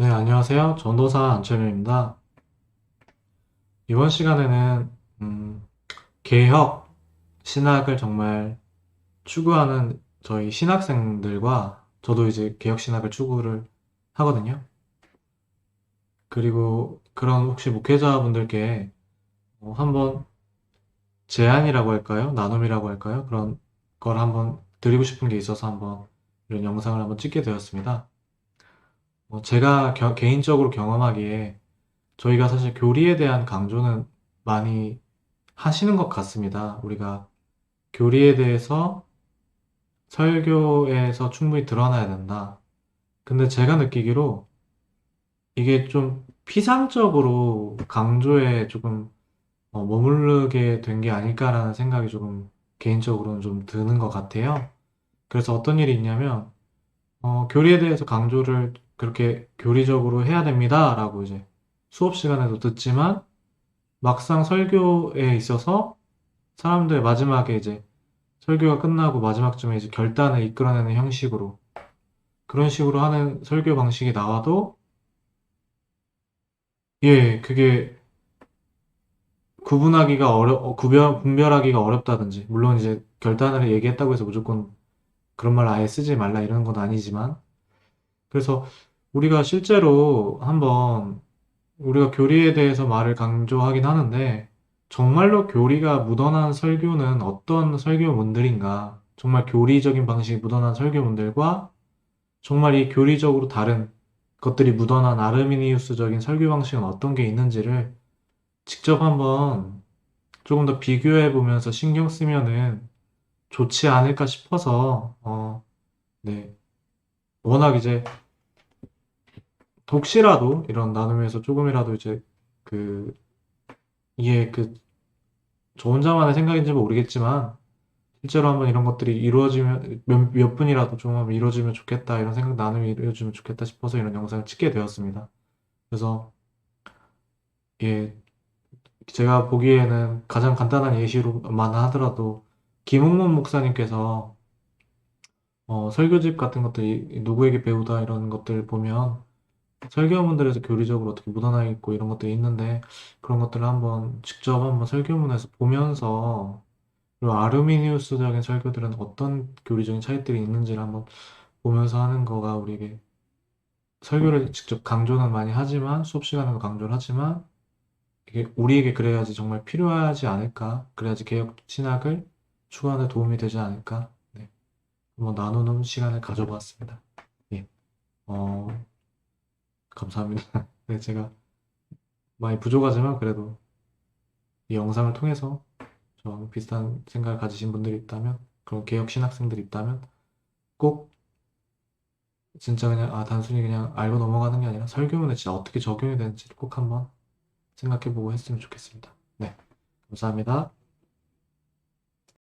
네, 안녕하세요. 전도사 안철민입니다. 이번 시간에는 음, 개혁 신학을 정말 추구하는 저희 신학생들과 저도 이제 개혁 신학을 추구를 하거든요. 그리고 그런 혹시 목회자분들께 어, 한번 제안이라고 할까요? 나눔이라고 할까요? 그런 걸 한번 드리고 싶은 게 있어서 한번 이런 영상을 한번 찍게 되었습니다. 어, 제가 겨- 개인적으로 경험하기에 저희가 사실 교리에 대한 강조는 많이 하시는 것 같습니다. 우리가 교리에 대해서 설교에서 충분히 드러나야 된다. 근데 제가 느끼기로 이게 좀 피상적으로 강조에 조금 어, 머무르게 된 게 아닐까라는 생각이 조금 개인적으로는 좀 드는 것 같아요. 그래서 어떤 일이 있냐면 어, 교리에 대해서 강조를 그렇게 교리적으로 해야 됩니다 라고 이제 수업 시간에도 듣지만 막상 설교에 있어서 사람들 마지막에 이제 설교가 끝나고 마지막쯤에 이제 결단을 이끌어내는 형식으로 그런 식으로 하는 설교 방식이 나와도 예, 그게 구분하기가 어려, 어, 구별, 분별하기가 어렵다든지 물론 이제 결단을 얘기했다고 해서 무조건 그런 말 아예 쓰지 말라 이런 건 아니지만 그래서 우리가 실제로 한번 우리가 교리에 대해서 말을 강조하긴 하는데 정말로 교리가 묻어난 설교는 어떤 설교문들인가? 정말 교리적인 방식이 묻어난 설교문들과 정말 이 교리적으로 다른 것들이 묻어난 아르미니우스적인 설교 방식은 어떤 게 있는지를 직접 한번 조금 더 비교해 보면서 신경 쓰면은 좋지 않을까 싶어서 어, 네. 워낙 이제 혹시라도 이런 나눔에서 조금이라도 이제 그 이게 그 저 혼자만의 생각인지 모르겠지만 실제로 한번 이런 것들이 이루어지면 몇, 몇 분이라도 좀 한번 이루어지면 좋겠다 이런 생각 나눔이 이루어지면 좋겠다 싶어서 이런 영상을 찍게 되었습니다. 그래서 예 제가 보기에는 가장 간단한 예시로만 하더라도 김홍문 목사님께서 어, 설교집 같은 것들 이- 누구에게 배우다 이런 것들 보면 설교문들에서 교리적으로 어떻게 묻어나 있고 이런 것들이 있는데 그런 것들을 한번 직접 한번 설교문에서 보면서 그리고 아르미니우스적인 설교들은 어떤 교리적인 차이들이 있는지를 한번 보면서 하는 거가 우리에게 설교를 직접 강조는 많이 하지만 수업 시간에도 강조를 하지만 이게 우리에게 그래야지 정말 필요하지 않을까 그래야지 개혁 신학을 추구하는 데 도움이 되지 않을까 네. 한번 나누는 시간을 가져보았습니다. 예. 어, 감사합니다. 네, 제가 많이 부족하지만 그래도 이 영상을 통해서 저랑 비슷한 생각을 가지신 분들이 있다면 그런 개혁 신학생들이 있다면 꼭 진짜 그냥 아 단순히 그냥 알고 넘어가는 게 아니라 설교문에 진짜 어떻게 적용이 되는지 꼭 한번 생각해보고 했으면 좋겠습니다. 네, 감사합니다.